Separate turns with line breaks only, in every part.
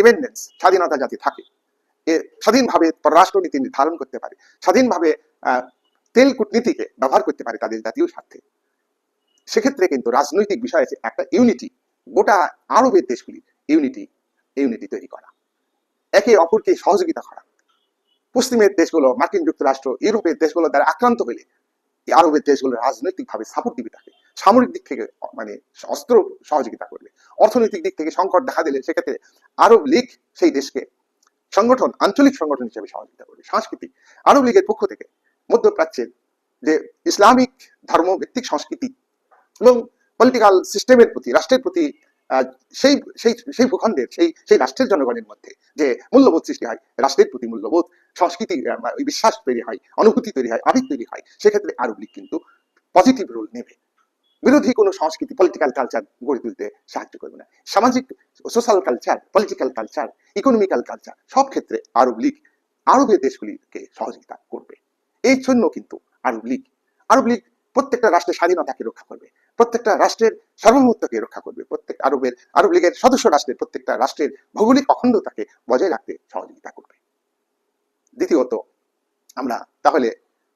Independence স্বাধীনতা যাতে থাকে। এ স্বাধীনভাবে পররাষ্ট্রনীতি নির্ধারণ করতে পারে। স্বাধীনভাবে তেল কূটনীতিকে ব্যবহার করতে পারে তাদের জাতীয় স্বার্থে। সেক্ষেত্রে কিন্তু রাজনৈতিক বিষয়ে যে একটা ইউনিটি গোটা আরবের দেশগুলির ইউনিটি ইউনিটি তৈরি করা। একে অপরকে সহযোগিতা করা। পশ্চিমের দেশগুলো, মার্কিন যুক্তরাষ্ট্র, ইউরোপের দেশগুলো দ্বারা আক্রান্ত হলে আরবের দেশগুলো রাজনৈতিকভাবে সাপোর্ট দিবে তাকে সামরিক দিক থেকে মানে অস্ত্র সহযোগিতা করবে। অর্থনৈতিক দিক থেকে সংকট দেখা দিলে সেক্ষেত্রে আরব লীগ সেই দেশকে সংগঠন, আঞ্চলিক সংগঠন হিসেবে সহযোগিতা করবে। সাংস্কৃতিক আরব লীগের পক্ষ থেকে মধ্যপ্রাচ্যের যে ইসলামিক ধর্ম ভিত্তিক সংস্কৃতি এবং পলিটিক্যাল সিস্টেমের প্রতি, রাষ্ট্রের প্রতি সেই সেই সেই ভূখণ্ডের, সেই সেই রাষ্ট্রের জনগণের মধ্যে যে মূল্যবোধ সৃষ্টি হয়, রাষ্ট্রের প্রতি মূল্যবোধ, সংস্কৃতি বিশ্বাস তৈরি হয়, অনুভূতি তৈরি হয়, আবেগ তৈরি হয়, সেক্ষেত্রে আরব লীগ কিন্তু পজিটিভ রোল নেবে। বিরোধী কোনো সংস্কৃতি পলিটিক্যাল কালচার গড়ে তুলতে সাহায্য করবে না। সামাজিক social culture political culture economical culture সব ক্ষেত্রে আরব লীগ আরবের দেশগুলিকে সহযোগিতা করবে। এই জন্য কিন্তু আরব লীগ আরব লীগ প্রত্যেকটা রাষ্ট্রের স্বাধীনতাকে রক্ষা করবে, প্রত্যেকটা রাষ্ট্রের সার্বভৌমত্বকে রক্ষা করবে, প্রত্যেক আরবের, আরব লীগের সদস্য রাষ্ট্রের, প্রত্যেকটা রাষ্ট্রের ভৌগোলিক অখণ্ডতাকে বজায় রাখতে সহযোগিতা করবে। দ্বিতীয়ত, আমরা তাহলে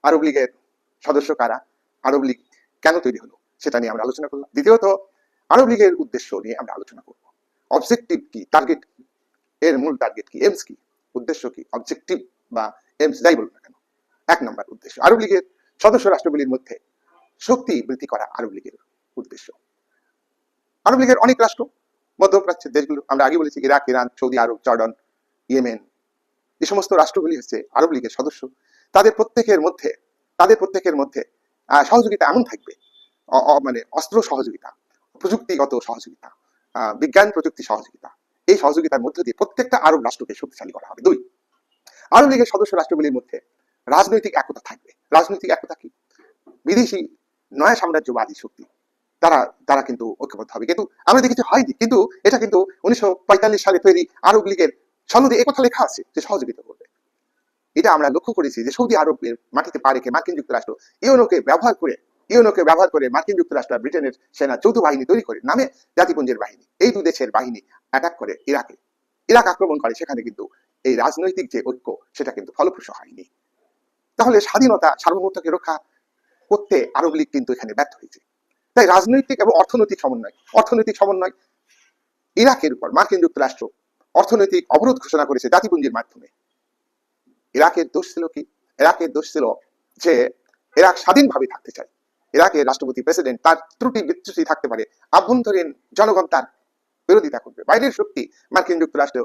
আরব লীগের সদস্য কারা? আরব লীগ কেন তৈরি হলো? সেটা নিয়ে আমরা আলোচনা করলাম। দ্বিতীয়ত আরব লীগের উদ্দেশ্য নিয়ে আমরা আলোচনা করব। অবজেক্টিভ কি? টার্গেট এর মূল টার্গেট কি? এমস কি? উদ্দেশ্য কি? অবজেক্টিভ বা এমস যাই বলুন না কেন। এক নম্বর উদ্দেশ্য আরব লীগের সদস্য রাষ্ট্রগুলির মধ্যে শক্তি বৃদ্ধি করা আরব লীগের উদ্দেশ্য। আরব লীগের অনেক রাষ্ট্র, মধ্যপ্রাচ্যের দেশগুলো, আমরা আগে বলেছি, Iraq, Iran, Saudi Arab, Jordan, Yemen, এই সমস্ত রাষ্ট্রগুলি হচ্ছে আরব লীগের সদস্য। তাদের প্রত্যেকের মধ্যে, তাদের প্রত্যেকের মধ্যে সহযোগিতা এমন থাকবে মানে অস্ত্র সহযোগিতা, প্রযুক্তিগত সহযোগিতা বিজ্ঞান প্রযুক্তি সহযোগিতা, এই সহযোগিতার মধ্য দিয়ে প্রত্যেকটা আরব রাষ্ট্রকে শক্তিশালী করা হবে। দুই আরব লীগের সদস্য রাষ্ট্রগুলির মধ্যে রাজনৈতিক একতা থাকবে। রাজনৈতিক একতা কি? বিদেশি নয়া সাম্রাজ্যবাদী শক্তি, তারা তারা কিন্তু ঐক্যবদ্ধ হবে। কিন্তু আমরা দেখেছি হয়নি, কিন্তু এটা কিন্তু উনিশশো পঁয়তাল্লিশ সালে তৈরি আরব লীগের সনদে একথা লেখা আছে যে সহযোগিতা করবে। এটা আমরা লক্ষ্য করেছি যে সৌদি আরবের মাটিতে পারে মার্কিন যুক্তরাষ্ট্র ইউনোকে ব্যবহার করে ইউনোকে ব্যবহার করে মার্কিন যুক্তরাষ্ট্র ব্রিটেনের সেনা যৌথ বাহিনী তৈরি করে, নামে জাতিপুঞ্জের বাহিনী। এই দু দেশের বাহিনী অ্যাটাক করে ইরাকে। ইরাক আক্রমণ করে, সেখানে কিন্তু এই রাজনৈতিক যে ঐক্য, সেটা কিন্তু ফলপ্রসূ হয়নি। তাহলে স্বাধীনতা, সার্বভৌমত্বকে রক্ষা করতে আরব লীগ কিন্তু এখানে ব্যর্থ হয়েছে। তাই রাজনৈতিক এবং অর্থনৈতিক সমন্বয় অর্থনৈতিক সমন্বয় ইরাকের উপর, মার্কিন যুক্তরাষ্ট্র অর্থনৈতিক অবরোধ ঘোষণা করেছে জাতিপুঞ্জের মাধ্যমে। ইরাকের দোষ ছিল কি? ইরাকের দোষ ছিল যে ইরাক স্বাধীনভাবে থাকতে চায়। ইরাকের রাষ্ট্রপতি প্রেসিডেন্ট তার ত্রুটি বিচ্যুতি থাকতে পারে। আভ্যন্তরীণ জনগণ তার বিরোধিতা করবে। বাইরের শক্তি মার্কিন যুক্তরাষ্ট্র